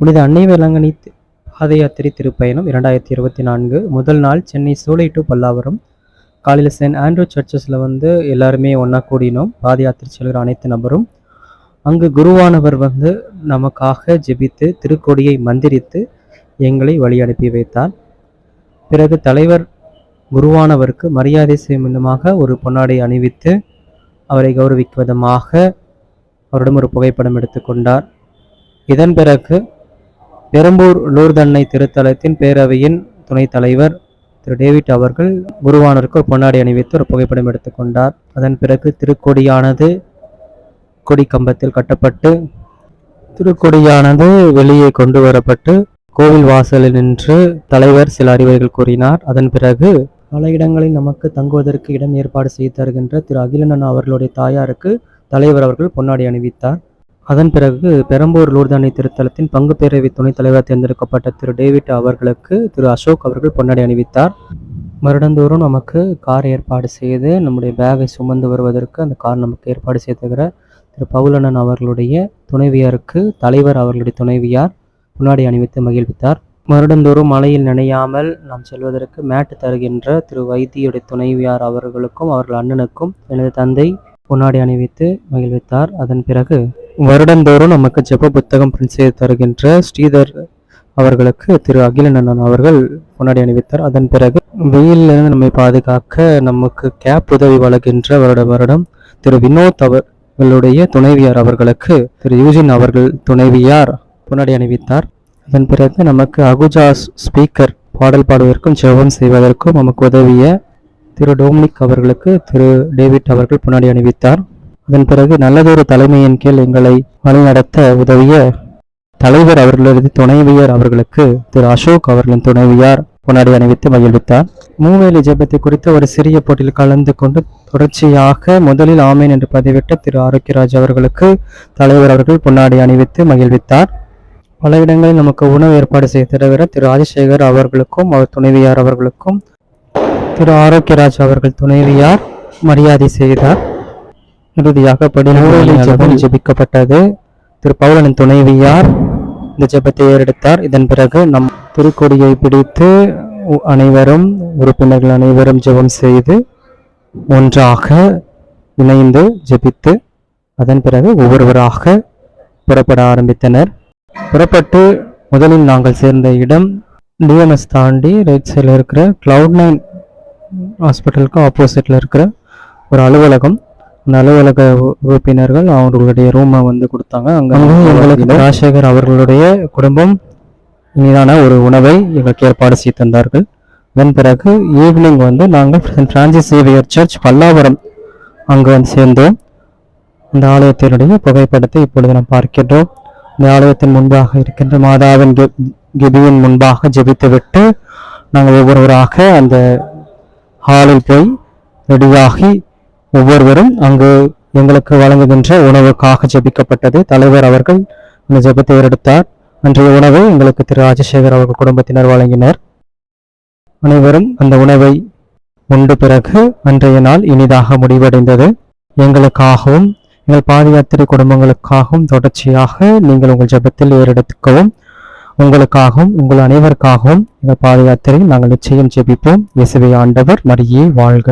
புனித அன்னை வேளாங்கண்ணி பாத யாத்திரை திருப்பயணம் இரண்டாயிரத்தி இருபத்தி நான்கு. முதல் நாள் சென்னை சூளை டு பல்லாவரம். காலையில் சென்ட் ஆண்ட்ரூ சர்ச்சஸில் வந்து எல்லாருமே ஒன்றா கூடினோம். பாத யாத்திரை செல்கிற அனைத்து நபரும். அங்கு குருவானவர் வந்து நமக்காக ஜெபித்து திருக்கொடியை மந்திரித்து எங்களை வழி அனுப்பி வைத்தார். பிறகு தலைவர் குருவானவருக்கு மரியாதை செய்யும் விதமாக ஒரு பொன்னாடை அணிவித்து அவரை கௌரவிக்கும் விதமாக அவரிடம் ஒரு புகைப்படம் எடுத்துக்கொண்டார் இதன் பிறகு பெரம்பூர் லூர்தன்னை திருத்தலத்தின் பேரவையின் துணைத் தலைவர் திரு டேவிட் அவர்கள் குருவானருக்கு ஒரு அணிவித்து ஒரு புகைப்படம் எடுத்துக்கொண்டார் அதன் பிறகு திருக்கொடியானது கொடி கம்பத்தில் கட்டப்பட்டு திருக்கொடியானது வெளியே கொண்டு வரப்பட்டு கோவில் வாசலில் நின்று தலைவர் சில அறிவுரைகள் கூறினார். அதன் பிறகு பல இடங்களில் நமக்கு தங்குவதற்கு இடம் ஏற்பாடு செய்து தருகின்ற திரு அகிலண்ணன் அவர்களுடைய தாயாருக்கு தலைவர் அவர்கள் பொன்னாடி அணிவித்தார். அதன் பிறகு பெரம்பூர் லூர்தானி திருத்தலத்தின் பங்கு பேரவை துணைத் தலைவர் தேர்ந்தெடுக்கப்பட்ட திரு டேவிட் அவர்களுக்கு திரு அசோக் அவர்கள் பொன்னாடி அணிவித்தார். வருடந்தோறும் நமக்கு கார் ஏற்பாடு செய்து நம்முடைய பேகை சுமந்து வருவதற்கு அந்த கார் நமக்கு ஏற்பாடு செய்துகிற திரு பவுலண்ணன் அவர்களுடைய துணைவியாருக்கு தலைவர் அவர்களுடைய துணைவியார் முன்னாடி அணிவித்து மகிழ்வித்தார். வருடந்தோறும் மழையில் நினையாமல் நாம் செல்வதற்கு மேட்டு தருகின்ற திரு வைத்தியுடைய துணைவியார் அவர்களுக்கும் அவர்கள் அண்ணனுக்கும் எனது தந்தை பொன்னாடி அணிவித்து மகிழ்வித்தார். அதன் பிறகு வருடந்தோறும் நமக்கு ஜெப புத்தகம் பிரிண்ட் செய்து தருகின்ற ஸ்ரீதர் அவர்களுக்கு திரு அகிலநந்தன் அவர்கள் பொன்னாடி அணிவித்தார். அதன் பிறகு வெயிலிருந்து நம்மை பாதுகாக்க நமக்கு கேப் உதவி வழங்குகின்ற வருட வருடம் திரு வினோத் அவர்களுடைய துணைவியார் அவர்களுக்கு திரு யூஜின் அவர்கள் துணைவியார் பொன்னாடி அணிவித்தார். அதன் பிறகு நமக்கு அகுஜாஸ் ஸ்பீக்கர் பாடல் பாடுவதற்கும் ஜெபம் செய்வதற்கும் நமக்கு உதவிய திரு டோமினிக் அவர்களுக்கு திரு டேவிட் அவர்கள் பொன்னாடி அணிவித்தார். அதன் பிறகு நல்லதொரு தலைமையின் கீழ் எங்களை வழிநடத்த உதவிய தலைவர் அவர்களது துணைவியர் அவர்களுக்கு திரு அசோக் அவர்களின் துணைவியார் பொன்னாடி அணிவித்து மகிழ்வித்தார். மூவேலி ஜெபத்தை குறித்த ஒரு சிறிய போட்டியில் கலந்து கொண்டு தொடர்ச்சியாக முதலில் ஆமேன் என்று பதிவிட்ட திரு ஆரோக்கியராஜ் அவர்களுக்கு தலைவர் அவர்கள் பொன்னாடி அணிவித்து மகிழ்வித்தார். பல இடங்களில் நமக்கு உணவு ஏற்பாடு செய்ய தருகிற திரு ராஜசேகர் அவர்களுக்கும் அவர் துணைவியார் அவர்களுக்கும் திரு ஆரோக்கியராஜ் அவர்கள் துணைவியார் மரியாதை செய்தார். இறுதியாக படிநூலில் ஜெபம். ஜெபிக்கப்பட்டது. திரு பவுலனின் துணைவியார் இந்த ஜெபத்தை ஏறெடுத்தார். இதன் பிறகு நம் திருக்கொடியை பிடித்து அனைவரும் உறுப்பினர்கள் அனைவரும் ஜெபம் செய்து ஒன்றாக இணைந்து ஜெபித்து அதன் பிறகு ஒவ்வொருவராக புறப்பட ஆரம்பித்தனர். புறப்பட்டு முதலில் நாங்கள் சேர்ந்த இடம் டிஎம்எஸ் தாண்டி ரைட் சைடில் இருக்கிற கிளவுட் நைன் ஹாஸ்பிட்டலுக்கு ஆப்போசிட்டில் இருக்கிற ஒரு அலுவலகம். உ- உறுப்பினர்கள் அவர்களுடைய ரூமை வந்து கொடுத்தாங்க. அங்கே எங்களுக்கு ராஜசேகர் அவர்களுடைய குடும்பம் இனிதான ஒரு உணவை எங்களுக்கு ஏற்பாடு செய்து தந்தார்கள். அதன் பிறகு ஈவினிங் வந்து நாங்கள் saint Francis Xavier church Pallavaram அங்கு வந்து சேர்ந்தோம். இந்த ஆலயத்தினுடைய புகைப்படத்தை இப்பொழுது நாம் பார்க்கின்றோம். இந்த ஆலயத்தின் முன்பாக இருக்கின்ற மாதாவின் கெ- கெபியின் முன்பாக ஜெபித்துவிட்டு நாங்கள் ஒவ்வொருவராக அந்த ஹாலில் போய் ரெடியாகி ஒவ்வொருவரும் அங்கு எங்களுக்கு வழங்குகின்ற உணவுக்காக ஜெபிக்கப்பட்டது. தலைவர் அவர்கள் அந்த ஜெபத்தை ஏறெடுத்தார். அன்றைய உணவை எங்களுக்கு திரு ராஜசேகர் அவர்கள் குடும்பத்தினர் வழங்கினர். அனைவரும் அந்த உணவை உண்டு பிறகு அன்றைய நாள் இனிதாக முடிவடைந்தது. எங்களுக்காகவும் எங்கள் பாதயாத்திரை குடும்பங்களுக்காகவும் தொடர்ச்சியாக நீங்கள் உங்கள் ஜெபத்தில் ஏறெடுக்கவும் உங்களுக்காகவும் உங்கள் அனைவருக்காகவும் எங்கள் பாதயாத்திரை நாங்கள் நிச்சயம் ஜெபிப்போம். இயேசுவை ஆண்டவர் மரியே வாழ்க.